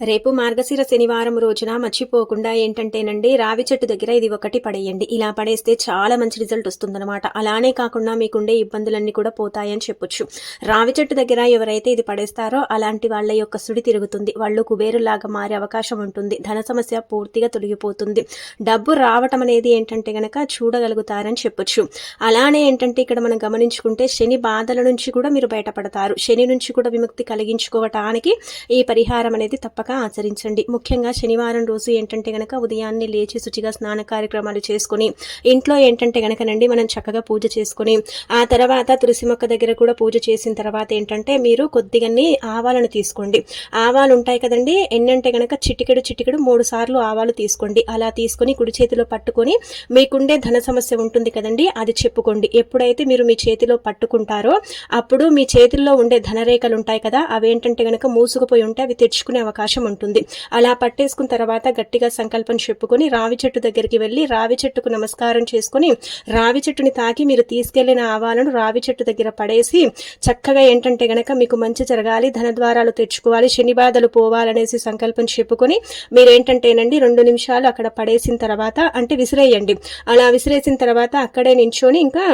రేపు మార్గశిర శనివారం రోజున మర్చిపోకుండా ఏంటంటేనండి రావి చెట్టు దగ్గర ఇది ఒకటి పడేయండి. ఇలా పడేస్తే చాలా మంచి రిజల్ట్ వస్తుందనమాట అలానే కాకుండా మీకుండే ఇబ్బందులన్నీ కూడా పోతాయని చెప్పొచ్చు. రావి చెట్టు దగ్గర ఎవరైతే ఇది పడేస్తారో అలాంటి వాళ్ళ యొక్క సుడి తిరుగుతుంది. వాళ్ళు కుబేరులాగా మారే అవకాశం ఉంటుంది. ధన సమస్య పూర్తిగా తొలగిపోతుంది. డబ్బు రావటం అనేది ఏంటంటే గనక చూడగలుగుతారని చెప్పొచ్చు. అలానే ఏంటంటే ఇక్కడ మనం గమనించుకుంటే శని బాధల నుంచి కూడా మీరు బయటపడతారు. శని నుంచి కూడా విముక్తి కలిగించుకోవటానికి ఈ పరిహారం అనేది తప్పక ఆచరించండి. ముఖ్యంగా శనివారం రోజు ఏంటంటే గనక ఉదయాన్నే లేచి శుచిగా స్నాన కార్యక్రమాలు చేసుకుని ఇంట్లో ఏంటంటే గనకనండి మనం చక్కగా పూజ చేసుకుని ఆ తర్వాత తులసి మొక్క దగ్గర కూడా పూజ చేసిన తర్వాత ఏంటంటే మీరు కొద్దిగాని ఆవాలను తీసుకోండి. ఆవాలు ఉంటాయి కదండి ఎన్నంటే గనక చిటికెడు చిటికెడు మూడు సార్లు ఆవాలు తీసుకోండి. అలా తీసుకొని కుడి చేతిలో పట్టుకొని మీకుండే ధన సమస్య ఉంటుంది కదండి అది చెప్పుకోండి. ఎప్పుడైతే మీరు మీ చేతిలో పట్టుకుంటారో అప్పుడు మీ చేతుల్లో ఉండే ధనరేఖలు ఉంటాయి కదా అవేంటంటే గనక మూసుకుపోయి ఉంటే అవి తెచ్చుకునే అవకాశం ఉంటుంది. అలా పట్టేసుకున్న తర్వాత గట్టిగా సంకల్పం చెప్పుకొని రావి చెట్టు దగ్గరికి వెళ్ళి రావి చెట్టుకు నమస్కారం చేసుకొని రావి చెట్టుని తాకి మీరు తీసుకెళ్ళిన ఆవాలను రావి చెట్టు దగ్గర పడేసి చక్కగా ఏంటంటే గనక మీకు మంచి జరగాలి ధన ద్వారాలు తెచ్చుకోవాలి శని బాధలు పోవాలనేసి సంకల్పం చెప్పుకొని మీరేంటంటేనండి రెండు నిమిషాలు అక్కడ పడేసిన తర్వాత అంటే విసిరేయండి. అలా విసిరేసిన తర్వాత అక్కడే నించొని ఇంకా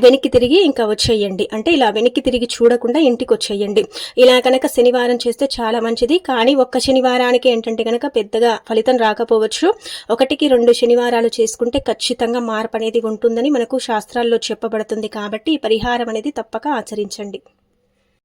వెనక్కి తిరిగి ఇంకా వచ్చేయండి. అంటే ఇలా వెనక్కి తిరిగి చూడకుండా ఇంటికి వచ్చేయండి. ఇలా కనుక శనివారం చేస్తే చాలా మంచిది. కానీ ఒక్క శనివారానికి ఏంటంటే కనుక పెద్దగా ఫలితం రాకపోవచ్చు. ఒకటికి రెండు శనివారాలు చేసుకుంటే ఖచ్చితంగా మార్పు అనేది ఉంటుందని మనకు శాస్త్రాల్లో చెప్పబడుతుంది. కాబట్టి ఈ పరిహారం అనేది తప్పక ఆచరించండి.